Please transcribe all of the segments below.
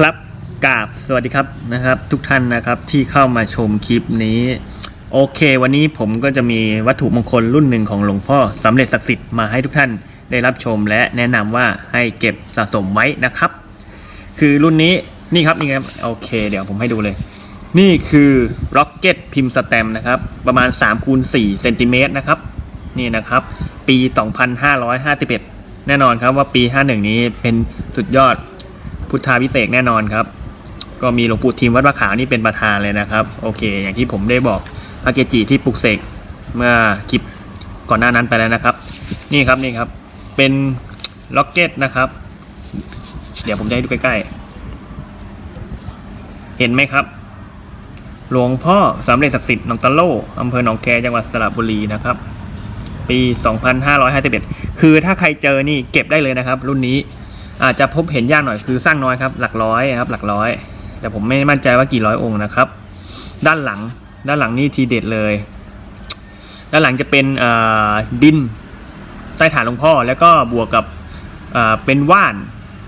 ครับกราบสวัสดีครับนะครับ ทุกท่านนะครับที่เข้ามาชมคลิปนี้ โอเค วันนี้ผมก็จะมีวัตถุมงคลรุ่นหนึ่งของหลวงพ่อสำเร็จศักดิ์สิทธิ์มาให้ทุกท่านได้รับชมและแนะนำว่าให้เก็บสะสมไว้นะครับ คือรุ่นนี้นี่ครับนี่ครับโอเค เดี๋ยวผมให้ดูเลย นี่คือ Rocket พิมพ์สแตมนะครับ ประมาณ3คูณ4เซนติเมตรนะครับนี่นะครับ ปี 2551 แน่นอนครับว่าปี 51 นี้เป็นสุดยอด พุทธาพิเศษแน่นอนครับ ก็มีหลวงปู่ทีมวัดมะขาวนี่เป็นประธานเลยนะครับ โอเค อย่างที่ผมได้บอกพระเกจิที่ปลุกเสกเมื่อคลิปก่อนหน้านั้นไปแล้วนะครับ นี่ครับนี่ครับ เป็นล็อกเก็ตนะครับ เดี๋ยวผมจะให้ดูใกล้ๆ เห็นไหมครับ หลวงพ่อสำเร็จศักดิ์สิทธิ์หนองตะโลอำเภอหนองแคจังหวัดสระบุรีนะครับปี 2551 คือถ้าใครเจอนี่เก็บได้เลยนะครับ รุ่นนี้ อาจจะพบเห็นยากหน่อยคือสร้างน้อยครับ หลักร้อยครับ หลักร้อย แต่ผมไม่มั่นใจว่ากี่ร้อยองค์นะครับ ด้านหลัง ด้านหลังนี่ทีเด็ดเลย ด้านหลังจะเป็นดินใต้ฐานหลวงพ่อ แล้วก็บวกกับเป็นว่าน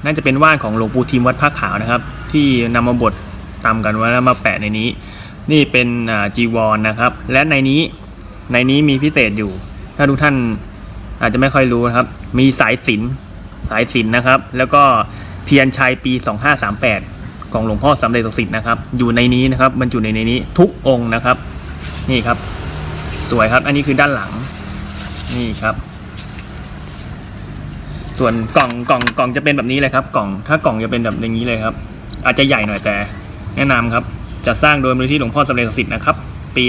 น่าจะเป็นว่านของหลวงปู่ทิมวัดพระขาวนะครับ ที่นำมาบดตำกันไว้แล้วมาแปะในนี้ นี่เป็นจีวรนะครับ และในนี้ในนี้มีพิเศษอยู่ ถ้าทุกท่านอาจจะไม่ค่อยรู้นะครับ มีสายสิญ สายสินนะครับ แล้วก็เทียนชัยปี 2538 ของหลวงพ่อสำเร็จศักดิ์สิทธิ์นะครับอยู่ในนี้นะครับบรรจุในในนี้ทุกองค์นะครับ นี่ครับ สวยครับอันนี้คือด้านหลัง นี่ครับ ส่วนกล่องกล่องกล่องจะเป็นแบบนี้เลยครับ กล่องถ้ากล่องจะเป็นแบบอย่างนี้เลยครับ อาจจะใหญ่หน่อยแต่ แนะนำครับจะสร้างโดยมูลที่หลวงพ่อสำเร็จศักดิ์สิทธิ์นะครับปี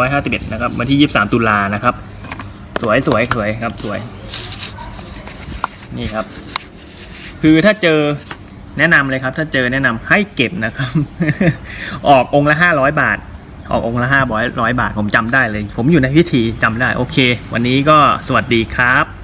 2551 นะครับวันที่ 23 ตุลานะครับ สวยสวยสวยครับสวย นี่ครับ คือถ้าเจอแนะนำเลยครับ ถ้าเจอแนะนำให้เก็บนะครับ ออกองละห้าร้อยบาท ออกองละห้าร้อยบาท ผมจำได้เลย ผมอยู่ในพิธีจำได้ โอเค วันนี้ก็สวัสดีครับ